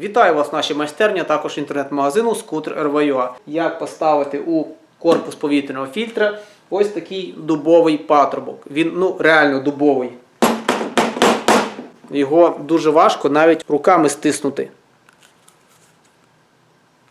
Вітаю вас, наші майстерні, а також інтернет-магазину Скутер РВЮА. Як поставити у корпус повітряного фільтра ось такий дубовий патрубок. Він ну реально дубовий. Його дуже важко навіть руками стиснути.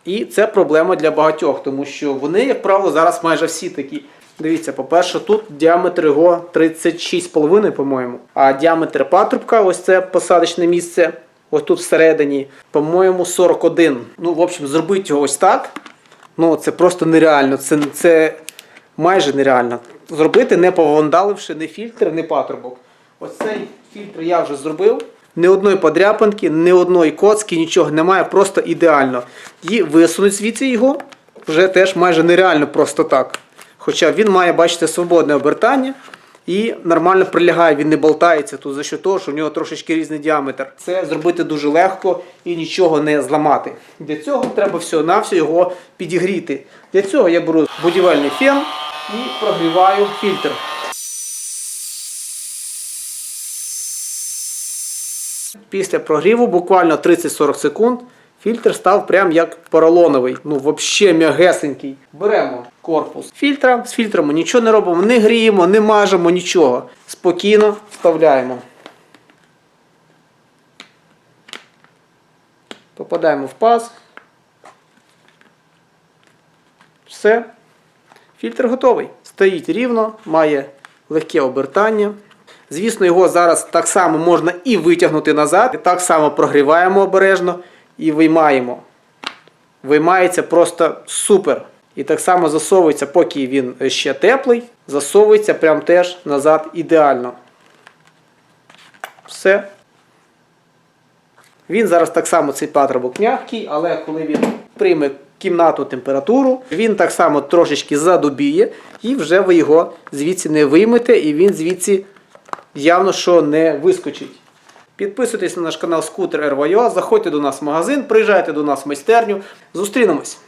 І це проблема для багатьох, тому що вони, як правило, зараз майже всі такі. Дивіться, по-перше, тут діаметр його 36,5, по-моєму. А діаметр патрубка, ось це посадочне місце, ось тут всередині, по-моєму, 41. Ну, в общем, зробити його ось так. Ну, це просто нереально. Це, це майже нереально. Зробити, не повандаливши ні фільтр, ні патрубок. Ось цей фільтр я вже зробив. Ні одної подряпинки, ні одної коцки, нічого немає, просто ідеально. І висунути звідси його вже теж майже нереально просто так. Хоча він має, бачите, свободне обертання і нормально прилягає, він не болтається тут за що того, що в нього трошечки різний діаметр. Це зробити дуже легко і нічого не зламати. Для цього треба все-навсього його підігріти. Для цього я беру будівельний фен і прогріваю фільтр. Після прогріву буквально 30-40 секунд фільтр став прям як поролоновий. Ну, взагалі м'ягесенький. Беремо корпус фільтра. З фільтром нічого не робимо, не гріємо, не мажемо, нічого. Спокійно вставляємо. Попадаємо в паз. Все. Фільтр готовий. Стоїть рівно, має легке обертання. Звісно, його зараз так само можна і витягнути назад. І так само прогріваємо обережно і виймаємо. Виймається просто супер. І так само засовується, поки він ще теплий, засовується прям теж назад ідеально. Все. Він зараз так само цей патрубок м'який, але коли він прийме кімнатну температуру, він так само трошечки задубіє, і вже ви його звідси не виймете, і він звідси явно що не вискочить. Підписуйтесь на наш канал Скутер РВЮА, заходьте до нас в магазин, приїжджайте до нас в майстерню. Зустрінемось!